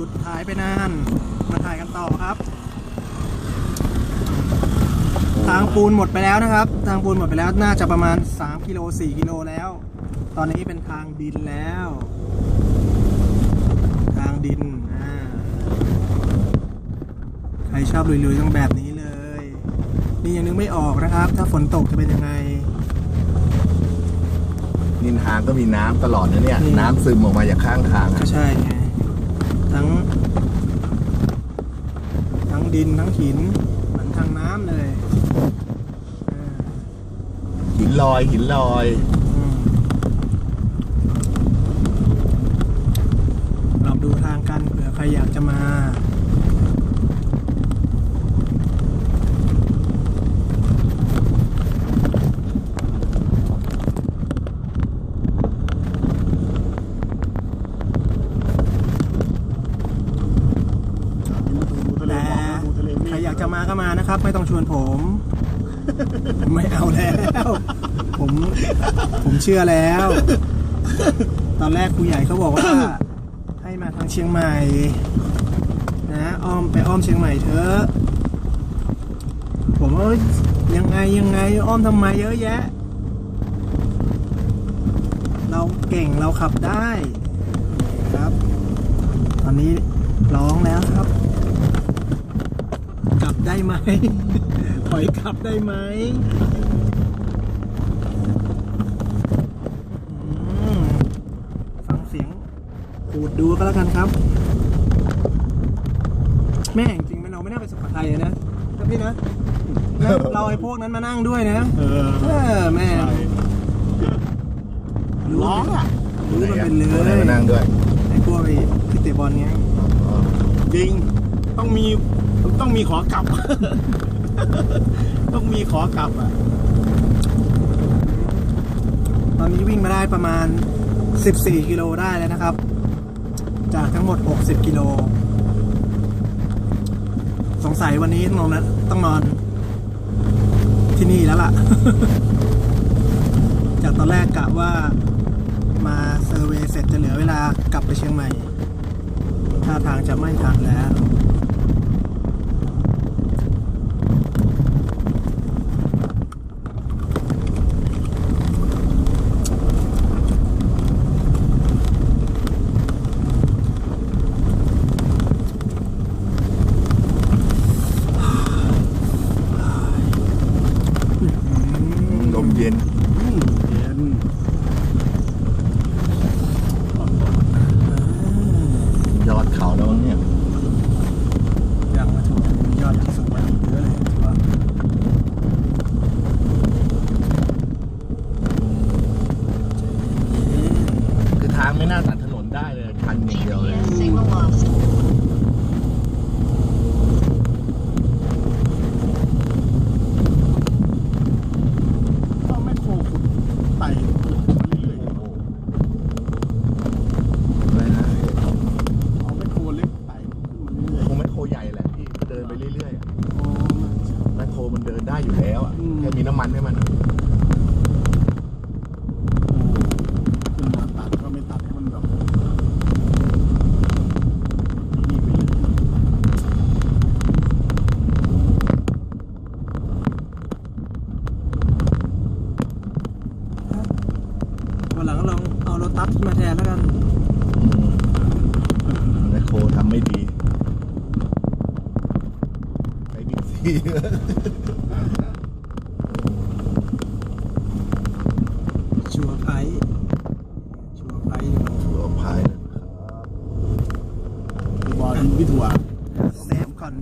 ยุดถ่ายไปนาน มาถ่ายกันต่อครับ ทางปูนหมดไปแล้วนะครับ ทางปูนหมดไปแล้วน่าจะประมาณ 3กิโล4กิโลแล้ว ตอนนี้เป็นทางดินแล้ว ทางดินอ่าใครชอบลุยๆต้องแบบนี้เลย นี่ยังนึกไม่ออกนะครับ ถ้าฝนตกจะเป็นยังไงนินทางก็มีน้ำตลอดนะเนี่ยนี่น้ำซึมออกมาจากข้างทางก็อะใช่ไง ทั้ง ทั้งดินทั้งหินเหมือนทางน้ำเลยเออหินลอยหินลอยอืมลองดูทางกันเผื่อใครอยากจะมา แต่ใครอยาก จะมาก็มานะครับ ไม่ต้องชวนผม ไม่เอาแล้ว ผมผมเชื่อแล้ว ตอนแรกครูใหญ่เขาบอกว่า ให้มาทางเชียงใหม่ นะอ้อมไปอ้อมเชียงใหม่เถอะผมว่ายังไงยังไงอ้อมทำไมเยอะแยะ เราเก่งเราขับได้ครับ ตอนนี้ร้องแล้วครับ กลับ ได้ไหม ถอยกลับได้ไหมอืมฟังเสียงขูดดูก็แล้วกันครับ แม่งจริงๆมันเราไม่น่าไปสุโขทัยเลยนะนะพี่นะนะเราไอ้พวกนั้นมานั่งด้วยนะ เออเออแม่งร้องอะรู้มันเป็นเลตัวไหนยมานั่งด้วย ไอ้พวกไอ้ที่เตะบอลไงจริงต้องมี ต้องมีขอกลับ ต้องมีขอกลับอะ ตอนนี้วิ่งมาได้ประมาณ 14 กิโลได้แล้วนะครับ จากทั้งหมด 60 กิโล สงสัยวันนี้ต้องนอนต้องนอน ที่นี่แล้วล่ะ จากตอนแรกกะว่ามาเซอร์เวย์เสร็จจะเหลือเวลากลับไปเชียงใหม่ท่าทางจะไม่ทันแล้ว ลมเย็น อืมเย็น ยอดเขาแล้วมั้งเนี่ย ยังมาถูกยอดยังสูงกว่านี้เยอะเลยถือว่า คือทางไม่น่าตัดถนนได้เลยคันอย่างเดียวเลย TPS signal lost. ก็ไม่โคขุดไต่มาเรื่อยอะไรนะๆเอาไม่โคเล็กไต่ขึ้นมาเรื่อยคงแมคโครใหญ่แหละพี่เดินไปเรื่อยๆอะๆอ๋อมันจะแมคโครมันเดินได้อยู่แล้วอะอืม แค่มีน้ำมันให้มันอะ ขึ้นมาตัดก็ไม่ตัดให้มันแบบนี่ไปเลย วันหลังก็ลองเอารถตัสมาแทนแล้วกันอืมแมคโครทำไม่ดีไปบิ๊กซีชัวร์ไพรส์ชัวร์ไพรส์หัวพายนะครับบอลพี่ถั่วแซมก่อน